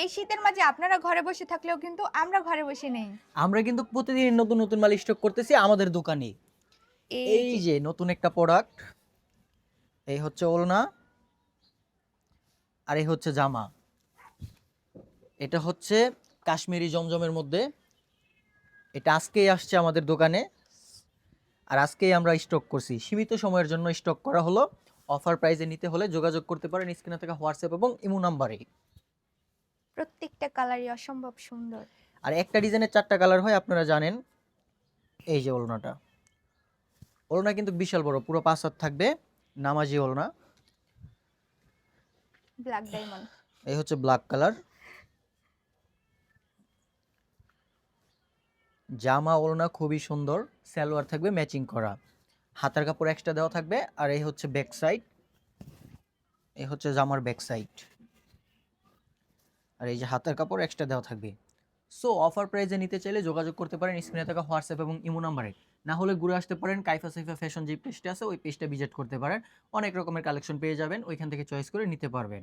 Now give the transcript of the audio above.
এই শীতের মাঝে আপনারা ঘরে বসে থাকলেও কিন্তু আমরা ঘরে বসে নেই। আমরা কিন্তু প্রতিদিন নতুন নতুন মাল স্টক করতেছি আমাদের দোকানে এই যে নতুন একটা প্রোডাক্ট এই হচ্ছে ওলনা আর এই হচ্ছে জামা। এটা হচ্ছে কাশ্মীরি জমজমের মধ্যে। এটা আজকেই আসছে আমাদের দোকানে আর আজকেই আমরা স্টক করছি। সীমিত সময়ের জন্য স্টক করা হলো। অফার প্রাইজে নিতে হলে যোগাযোগ করতে পারেন স্ক্রিনে থাকা হোয়াটসঅ্যাপ এবং ইমো নাম্বারে প্রত্যেকটা কালারই অসম্ভব সুন্দর। আর একটা ডিজাইনের চারটা কালার হয় আপনারা জানেন। এই যে ওলনাটা। ওলনা কিন্তু বিশাল বড় পুরো পাঁচ হাত থাকবে নামাজি ওলনা। ব্ল্যাক ডায়মন্ড এই হচ্ছে ব্ল্যাক কালার জামা ওলনা খুবই সুন্দর সালোয়ার থাকবে ম্যাচিং করা। হাতার কাপড় এক্সট্রা দেওয়া থাকবে আর এই হচ্ছে ব্যাক সাইড এই হচ্ছে জামার ব্যাক সাইড আর এই যে হাতের কাপড় এক্সট্রা দেওয়া থাকবে। সো অফার প্রাইজে নিতে চাইলে যোগাযোগ করতে পারেন স্ক্রিনে থাকা হোয়াটসঅ্যাপ এবং ইমো নাম্বারে না হলে ঘুরে আসতে পারেন কাইফা সাইফা ফ্যাশন যে পেজটা আছে, ওই পেজটা ভিজিট করতে পারেন। অনেক রকমের কালেকশন পেয়ে যাবেন, ওইখান থেকে চয়েস করে নিতে পারবেন।